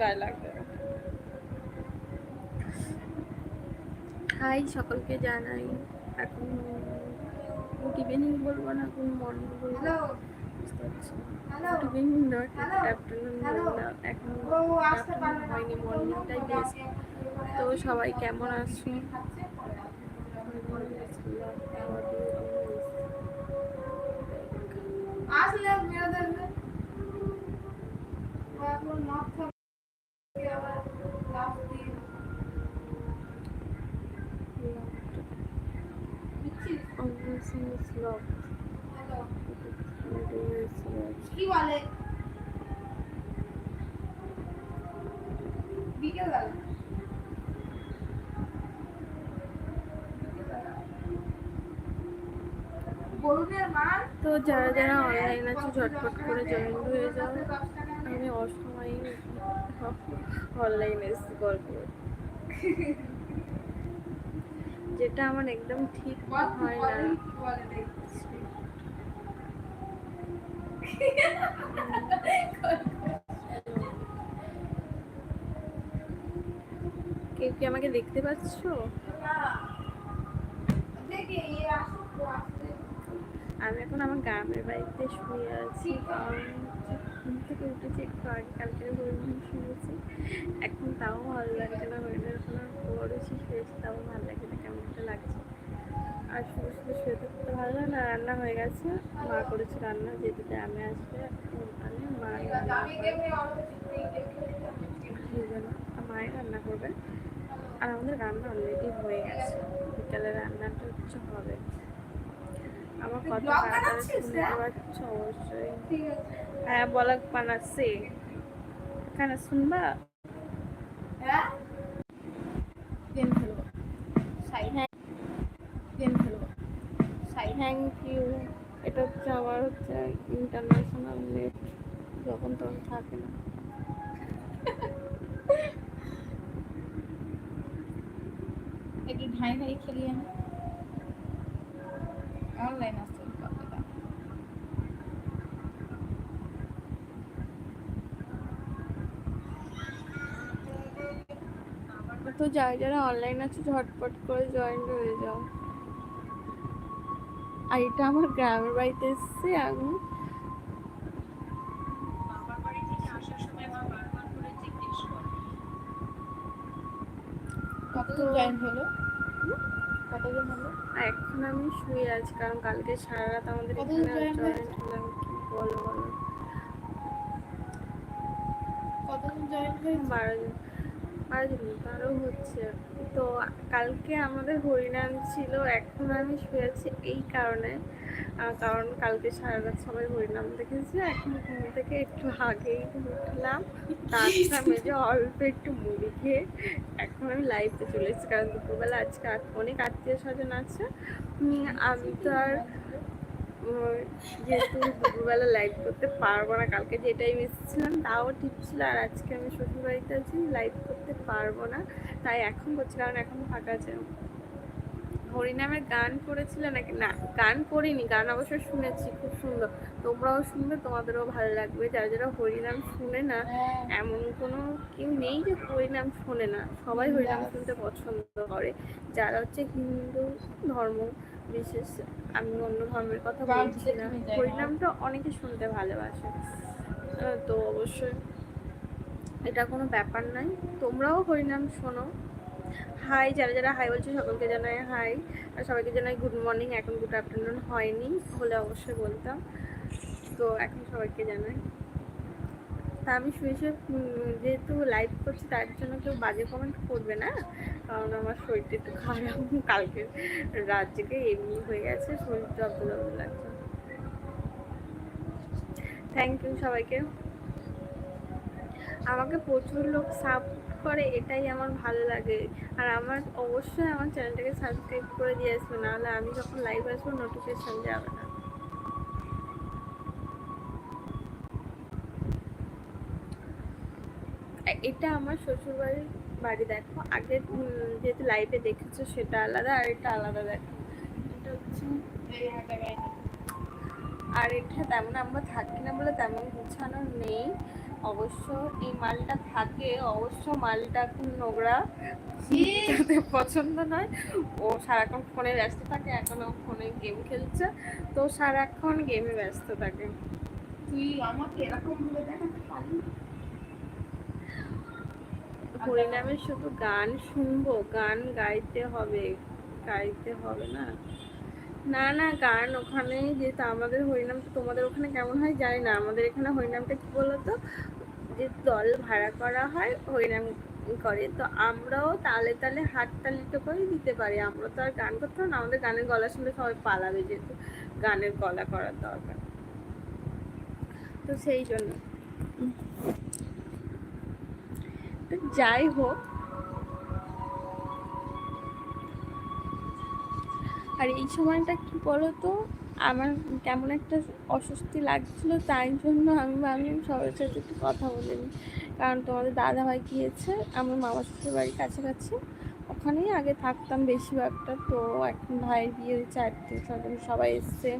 গায়ে লাগবে। হাই সকলকে জানাই এখন গুড ইভিনিং বলব না কোন মর্নিং বলব। গুড ইভিনিং নট আফটারনুন বলব না এখন হয়নি মর্নিংটাই বেস্ট তো সবাই কেমন আছো? তো যারা যারা অনলাইন আছে, ঝটপট করে জয়েন হয়ে যাও। আমি অসময়ে অনলাইন এসেছি গল্প। যেটা আমার একদম ঠিক হয় না। কেউ কি আমাকে দেখতে পাচ্ছো? আমি এখন আমার গ্রামের বাড়িতে শুয়ে আছি। ঘুম থেকে উঠেছি একটু আগে কালকে শুনেছি এখন তাও ভালো লাগছে না হরিণের কোনো পড়েছি শুয়েছি তাও ভালো লাগছে রান্না হয়ে গেছে। মা করেছে রান্না যেহেতু গ্রামে আসবে মা আমি আর মায়ের রান্না করবে আর আমাদের রান্না অলরেডি হয়ে গেছে। বিকালে রান্নাটা হচ্ছে হবে। আমার কত তাড়াতাড়ি শুনতে হ্যাঁ? পাচ্ছ অবশ্যই। হ্যাঁ বলাক বানাচ্ছি। কেন শুনবা হ্যাঁ গেম খেলব সাইড হ্যাঁ গেম খেলব সাইড থ্যাংক ইউ এটা হচ্ছে আমার হচ্ছে ইন্টারন্যাশনাল নেট যখন তখন থাকে না। একটু ঢাই ঢাই খেলি আমি। অনলাইন আসছে তো যারা যারা অনলাইন আছে ঝটপট করে জয়েন হয়ে যাও। আর এটা আমার গ্রামের বাড়িতে এসেছি আমি এখন আমি শুয়ে আছি কারণ কালকে সারা রাত আমাদের এখানে জয়েন্ট হলাম কি বলো? বলো কতজন জয়েন হয়েছে? বারো জন। বারো জন হচ্ছে। তো কালকে আমাদের হরিনাম ছিল, এখন আমি শুয়েছি এই কারণে। কারণ কালকে সারা রাত সবাই হরিনাম দেখেছি এখন ঘুম থেকে একটু আগেই উঠলাম। তারপর মেজে অল্প একটু মুড়ি খেয়ে এখন আমি লাইভে চলে এসেছি, কারণ দুপুরবেলা আজকে অনেক আত্মীয় স্বজন আছে আমি তো আর যেহেতু দুপুরবেলা লাইভ করতে পারব না, কালকে যে টাইম এসেছিলাম, তাও ঠিক ছিল, আর আজকে আমি শ্বশুর বাড়িতে আছি লাইভ করতে পারব না। তাই এখন করছি, কারণ এখন ফাঁকা আছে। হরিনামের গান করেছিল নাকি? না গান করিনি গান অবশ্য শুনেছি খুব সুন্দর। তোমরাও শুনবে তোমাদেরও ভালো লাগবে। যারা যারা হরিনাম শুনে না এমন কোনো কেউ নেই যে হরিনাম শোনে না। সবাই হরিনাম শুনতে পছন্দ করে। যারা হচ্ছে হিন্দু ধর্ম বিশেষ আমি অন্য ধর্মের কথা বলছি না হরিনামটা অনেকে শুনতে ভালোবাসে। তো অবশ্যই এটা কোনো ব্যাপার নাই। তোমরাও হরিনাম শোনো। হাই যারা যারা হাই বলছে সকলকে জানাই হাই আর সবাইকে জানাই গুড মর্নিং এখন গুড আফটারনুন হয়নি, হলে অবশ্যই বলতাম। তো এখন সবাইকে জানাই। তা আমি শুয়ে শুয়ে যেহেতু লাইভ করছি, তার জন্য কেউ বাজে কমেন্ট করবে না। কারণ আমার শরীরটা একটু খারাপ, কালকে রাত থেকে এমনি হয়ে গেছে শরীরটা অবদল লাগছে। থ্যাংক ইউ সবাইকে। আমাকে প্রচুর লোক সাপোর্ট করে, এটাই আমার ভালো লাগে। আর আমার অবশ্যই আমার চ্যানেলটাকে সাবস্ক্রাইব করে দিয়ে আসবে, নাহলে আমি যখন লাইভ আসব নোটিফিকেশন যাবে না। এটা আমার শ্বশুরবাড়ির বাড়ি দেখো। আগে যেহেতু লাইভে দেখেছ সেটা আলাদা, আর এটা আলাদা দেখো। আর এটা তেমন আমরা থাকি না বলে তেমন গুছানো নেই। অবশ্য এই মালটা থাকে অবশ্য মালটা খুব নোংরা। যাদের পছন্দ নয়। ও সারাক্ষণ ফোনে ব্যস্ত থাকে এখন ও ফোনে গেম খেলছে। তো সারাক্ষণ গেমে ব্যস্ত থাকে। তুই আমাকে এরকম হরিনামে শুধু গান শুনব গান গাইতে হবে গাইতে হবে না। না না গান ওখানে যেহেতু আমাদের হরিনাম তো তোমাদের ওখানে কেমন হয় জানি না। আমাদের এখানে হরিনামটা কি বলতো? যে দল ভাড়া করা হয় হরিনাম করে। তো আমরাও তালে তালে হাত তালিটা করে দিতে পারি। আমরা তো আর গান করতে না। আমাদের গানের গলা শুনে সবাই পালাবে যেহেতু গানের গলা করার দরকার। তো সেই জন্য। তো যাই হোক। আর এই সময়টা কি বলতো? আমার কেমন একটা অস্বস্তি লাগছিল, তাই জন্য আমি ভাবলাম সবার সাথে একটু কথা বলে নিই। কারণ তোমাদের দাদা ভাই গিয়েছে, আমার মামা শ্বশুর বাড়ির কাছাকাছি। ওখানেই আগে থাকতাম বেশিরভাগটা, তো এখন ভাইয়ের বিয়ে হয়েছে আত্মীয় স্বজন সবাই এসছে।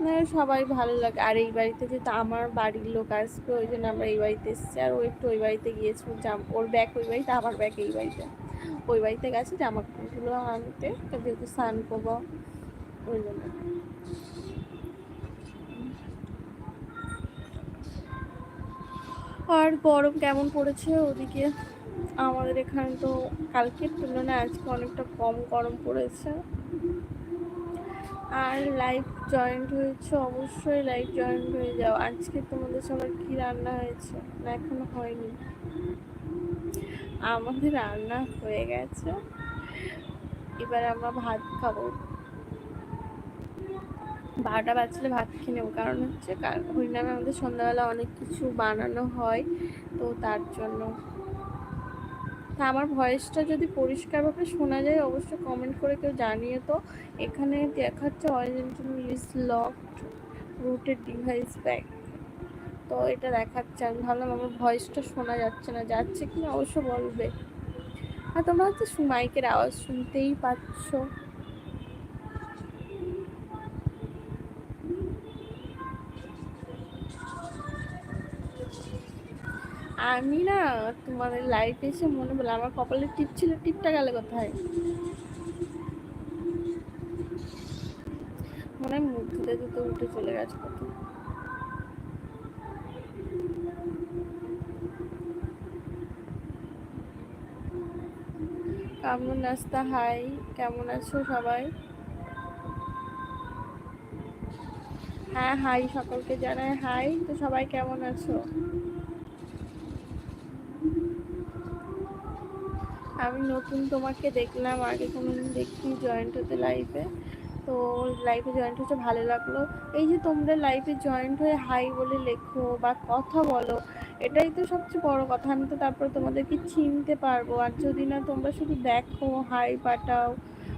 মানে সবাই ভালো লাগে। আর এই বাড়িতে যেহেতু আমার বাড়ির লোক আসবে, ওই জন্য আমরা এই বাড়িতে এসেছি। আর ও একটু ওই বাড়িতে গিয়েছে, ওর জাম, ওর ব্যাগ ওই বাড়িতে, আমার ব্যাগ এই বাড়িতে। ওই বাড়িতে গেছে জামা কাপড়গুলো আনতে, তো যেহেতু স্নান করব, ওই জন্য। আর গরম কেমন পড়েছে ওদিকে? আমাদের এখানে তো কালকের তুলনায় আজকে অনেকটা কম গরম পড়েছে। আর লাইভ জয়েন্ট হয়েছে, অবশ্যই লাইভ জয়েন্ট হয়ে যাও। আজকে তোমাদের সবার কি রান্না হয়েছে? না, এখনও হয়নি। আমাদের রান্না হয়ে গেছে। এবার আমরা ভাত খাব। বারোটা বাজলে ভাত খেয়ে নেব। কারণ হচ্ছে হরিনামে আমাদের সন্ধ্যাবেলা অনেক কিছু বানানো হয়, তো তার জন্য। তা আমার ভয়েসটা যদি পরিষ্কারভাবে শোনা যায় অবশ্যই কমেন্ট করে কেউ জানিয়ে তো। এখানে দেখাচ্ছে original is locked rooted device bag তো এটা দেখাচ্ছে, আমি ভাবলাম আমার ভয়েসটা শোনা যাচ্ছে না, যাচ্ছে কি অবশ্য বলবে। আর তোমরা হচ্ছে মাইকের আওয়াজ শুনতেই পাচ্ছ। আমি না তোমাদের লাইফে এসে মনে বলে আমার কপালে টিপ ছিল, টিপটা গেলে কোথায়? মনে হয় মুখ ধুতে ধুতে উঠে চলে গেছে কোথাও। কামরুন নাস্তা? হাই কেমন আছো সবাই? হ্যাঁ হাই সকলকে জানাই। হাই তো সবাই কেমন আছো? আমি নতুন তোমাকে দেখলাম, আগে কোনোদিন দেখিনি জয়েন্ট হতে লাইফে তো লাইফে জয়েন্ট হচ্ছে ভালো লাগল। এই যে তোমরা লাইফে জয়েন্ট হয়ে হাই বলে লেখো বা কথা বলো, এটাই তো সবচেয়ে বড় কথা। আমি তো তারপর তোমাদেরকে চিনতে পারব। আর যদি না তোমরা শুধু দেখো হাই পাঠাও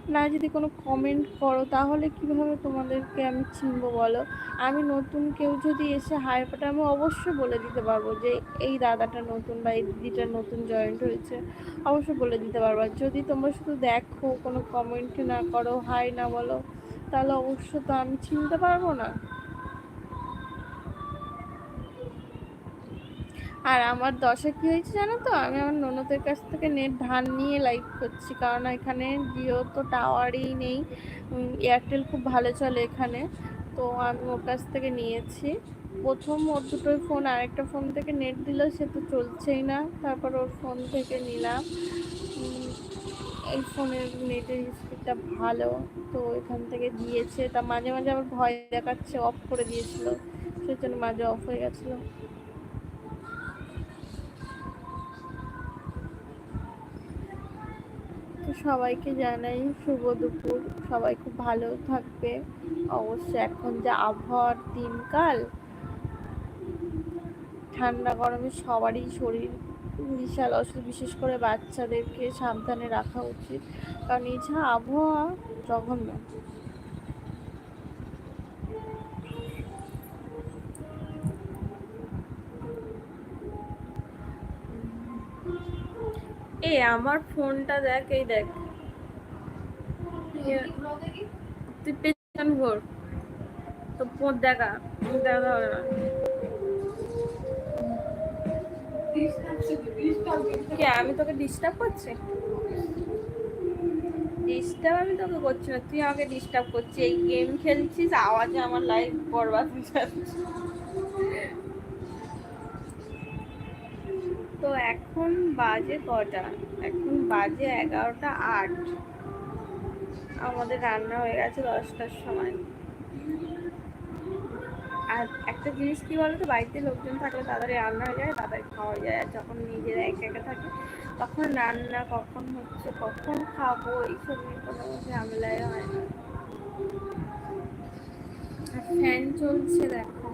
না যদি কোনো কমেন্ট করো, তাহলে কীভাবে তোমাদেরকে আমি চিনবো বলো? আমি নতুন কেউ যদি এসে হাই পাঠায়, আমি অবশ্যই বলে দিতে পারব যে এই দাদাটা নতুন বা এই দিদিটা নতুন জয়েন্ট হয়েছে। অবশ্যই বলে দিতে পারব। যদি তোমরা শুধু দেখো, কোনো কমেন্ট না করো হাই না বলো, তাহলে অবশ্য তো আমি চিনতে পারব না। আর আমার দশা কি হয়েছে জানো তো? আমি আমার ননদের কাছ থেকে নেট ধান নিয়ে লাইভ করছি। কারণ এখানে জিও তো টাওয়ারই নেই। এয়ারটেল খুব ভালো চলে এখানে। তো আমি ওর কাছ থেকে নিয়েছি। প্রথম ওর দুটোই ফোন আরেকটা ফোন থেকে নেট দিল, সে তো চলছেই না। তারপর ওর ফোন থেকে নিলাম। এই ফোনের নেটের স্পিডটা ভালো। তো এখান থেকে দিয়েছে। তা মাঝে মাঝে আবার ভয় দেখাচ্ছে অফ করে দিয়েছিল। সেজন্য মাঝে অফ হয়ে গেছিল। তো সবাইকে জানাই শুভ দুপুর। সবাই খুব ভালো থাকবে। অবশ্যই এখন যা আবহাওয়ার দিনকাল, ঠান্ডা গরমে সবারই শরীর বিশাল অসুখ, বিশেষ করে বাচ্চাদেরকে সাবধানে রাখা উচিত। কারণ এছাড়া আবহাওয়া জঘন্য। এ আমার ফোনটা দেখ এই দেখ। তুই পেছন ঘোর। তো পোঁত দেখা দেখা হবে না। কে আমি তোকে ডিস্টার্ব করছি? ডিস্টার্ব আমি তোকে করছি না তুই আমাকে ডিস্টার্ব করছিস এই গেম খেলছিস আওয়াজে আমার লাইফ বরবাদ হয়ে যাচ্ছে। তো এখন বাজে কটা? এখন বাজে এগারোটা আট। আমাদের রান্না হয়ে গেছে দশটার সময়। আর একটা জিনিস কি বলতো? বাড়িতে লোকজন থাকলে তাড়াতাড়ি রান্না হয়ে যায়, তাড়াতাড়ি খাওয়া যায়। আর যখন নিজেরা একা একা থাকে, তখন রান্না কখন হচ্ছে, কখন খাব, এইসব নিয়ে কোনো ঝামেলাই হয় না। ফ্যান চলছে, দেখো।